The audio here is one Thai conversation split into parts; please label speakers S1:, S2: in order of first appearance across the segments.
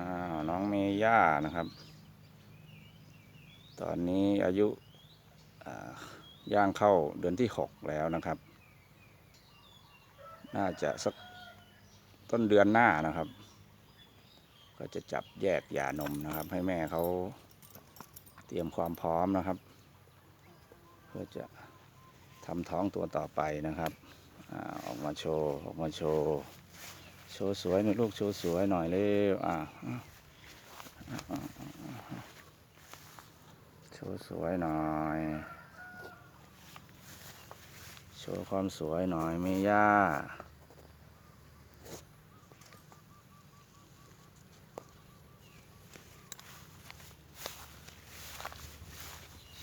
S1: อ้าวน้องเมย่านะครับ ตอนนี้อายุย่างเข้าเดือนที่หกแล้วนะครับ น่าจะสักต้นเดือนหน้านะครับ ก็จะจับแยกหย่านมนะครับ ให้แม่เขาเตรียมความพร้อมนะครับ เพื่อจะทำท้องตัวต่อไปนะครับอออกมาโชว์ ออกมาโชว์ โชว์สวยหน่อยลูกโชว์สวยหน่อยเร็วอะโชว์สวยหน่อย โชว์ความสวยหน่อยเมย่า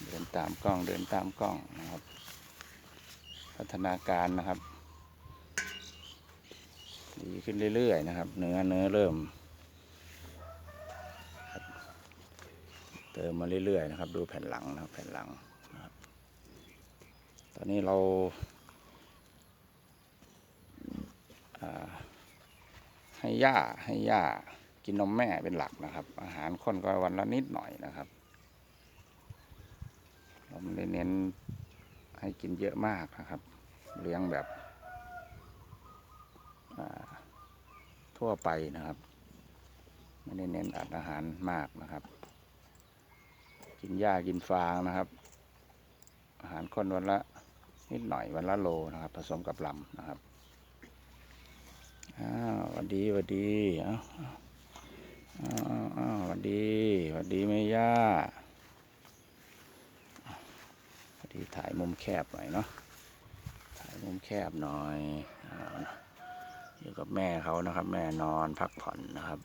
S1: เดินตามกล้องเดินตามกล้องนะครับ พัฒนาการนะครับ ดีขึ้นเรื่อยๆนะครับ เนื้อเนื้อเริ่ม เติมมาเรื่อยๆนะครับ ดูแผ่นหลังนะครับ แผ่นหลังนะครับ ตอนนี้เราให้ย่าให้ย่ากินนมแม่เป็นหลักนะครับ อาหารข้นก็วันละนิดหน่อยนะครับ เราไม่ได้เน้นให้กินเยอะมากนะครับ เลี้ยงแบบอ่า ทั่วไปนะครับ ไม่ได้เน้นอัดอาหารมากนะครับ กินหญ้ากินฟางนะครับ อาหารคนวันละนิดหน่อยวันละโลนะครับ ผสมกับลำนะครับอ้าววันดีวันดีอ้าวอ้าววันดีวันดีแม่ย่าพอดีถ่ายมุมแคบหน่อยเนาะถ่ายมุมแคบหน่อยอ่าอยู่ กับแม่เขานะครับ แม่นอนพักผ่อนนะครับ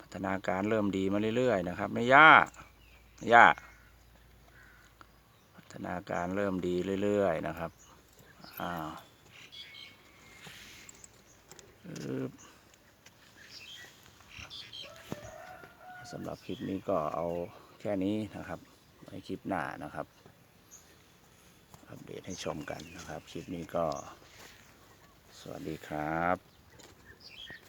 S1: พัฒนาการเริ่มดีมาเรื่อยๆนะครับ ไม่ยากไม่ยากพัฒนาการเริ่มดีเรื่อยๆนะครับอ้าวสำหรับคลิปนี้ก็เอาแค่นี้นะครับไว้คลิปหน้านะครับ อัปเดตให้ชมกันนะครับ คลิปนี้ก็ สวัสดีครับ